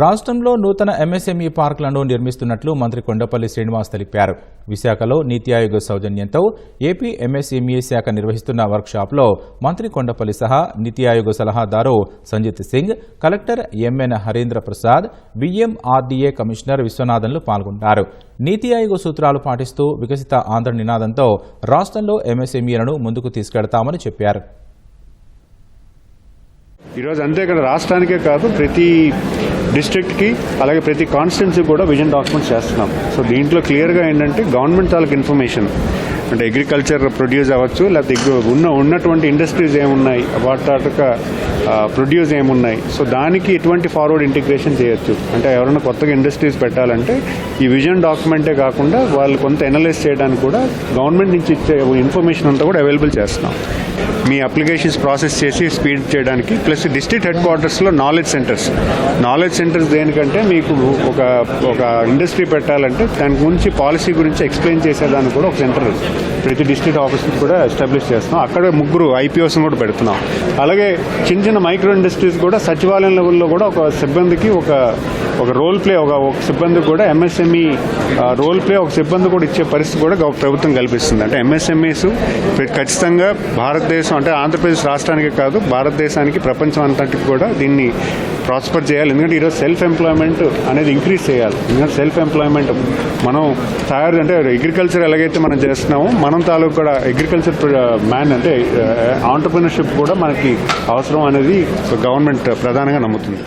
రాష్ట్రంలో నూతన ఎంఎస్ఎంఈ పార్కులను నిర్మిస్తున్నట్లు మంత్రి కొండపల్లి శ్రీనివాస్ తెలిపారు. విశాఖలో నీతి ఆయోగ్ సౌజన్యంతో ఏపీ ఎంఎస్ఎంఈ శాఖ నిర్వహిస్తున్న వర్క్షాప్లో మంత్రి కొండపల్లి సహా నీతి ఆయోగ్ సలహాదారు Sanjit Singh collector M N Harindra Prasad B M R D A commissioner విశ్వనాథన్లు పాల్గొన్నారు. నీతి ఆయోగ్ సూత్రాలు పాటిస్తూ వికసిత ఆంధ్ర నినాదంతో రాష్ట్రంలో ఎంఎస్ఎంఈలను ముందుకు తీసుకెడతామని చెప్పారు. ఈరోజు అంతే ఇక్కడ రాష్ట్రానికే కాదు ప్రతి డిస్ట్రిక్ట్కి అలాగే ప్రతి కాన్స్టిట్యున్సీకి కూడా విజన్ డాక్యుమెంట్స్ చేస్తున్నాం. సో దీంట్లో క్లియర్గా ఏంటంటే గవర్నమెంట్ తాలూకు ఇన్ఫర్మేషన్. అంటే అగ్రికల్చర్ ప్రొడ్యూస్ అవ్వచ్చు లేకపోతే ఉన్న ఉన్నటువంటి ఇండస్ట్రీస్ ఏమున్నాయి వాటి తాలూకా ప్రొడ్యూస్ ఏమున్నాయి. సో దానికి ఎటువంటి ఫార్వర్డ్ ఇంటిగ్రేషన్ చేయొచ్చు. అంటే ఎవరైనా కొత్తగా ఇండస్ట్రీస్ పెట్టాలంటే ఈ విజన్ డాక్యుమెంటే కాకుండా వాళ్ళు కొంత ఎనలైజ్ చేయడానికి కూడా గవర్నమెంట్ నుంచి ఇచ్చే ఇన్ఫర్మేషన్ అంతా కూడా అవైలబుల్ చేస్తున్నాం. మీ అప్లికేషన్స్ ప్రాసెస్ చేసి స్పీడ్ చేయడానికి ప్లస్ డిస్ట్రిక్ట్ హెడ్ క్వార్టర్స్లో నాలెడ్జ్ సెంటర్స్ నాలెడ్జ్ సెంటర్స్ దేనికంటే మీకు ఒక ఒక ఇండస్ట్రీ పెట్టాలంటే దాని గురించి పాలసీ గురించి ఎక్స్ప్లెయిన్ చేసేదానికి కూడా ఒక సెంటర్ ప్రతి డిస్ట్రిక్ట్ ఆఫీస్ కూడా ఎస్టాబ్లిష్ చేస్తున్నాం. అక్కడ ముగ్గురు ఐపీఓస్ కూడా పెడుతున్నాం. అలాగే చిన్న చిన్న మైక్రో ఇండస్ట్రీస్ కూడా సచివాలయం లెవెల్లో కూడా ఒక సిబ్బందికి ఒక ఒక రోల్ ప్లే ఒక ఒక సిబ్బందికి కూడా ఎంఎస్ఎంఈ రోల్ ప్లే ఒక సిబ్బంది కూడా ఇచ్చే పరిస్థితి కూడా ప్రభుత్వం కల్పిస్తుంది. అంటే ఎంఎస్ఎంఈస్ ఖచ్చితంగా భారతదేశం అంటే ఆంధ్రప్రదేశ్ రాష్ట్రానికి కాదు భారతదేశానికి ప్రపంచం అంతటికి కూడా దీన్ని ప్రాస్పర్ చేయాలి. ఎందుకంటే ఈరోజు సెల్ఫ్ ఎంప్లాయ్మెంట్ అనేది ఇంక్రీజ్ చేయాలి. ఎందుకంటే సెల్ఫ్ ఎంప్లాయ్మెంట్ మనం తయారు అంటే అగ్రికల్చర్ ఎలాగైతే మనం చేస్తున్నామో మనం తాలూకు కూడా అగ్రికల్చర్ మ్యాన్ అంటే ఆంటర్ప్రినర్షిప్ కూడా మనకి అవసరం అనేది గవర్నమెంట్ ప్రధానంగా నమ్ముతుంది.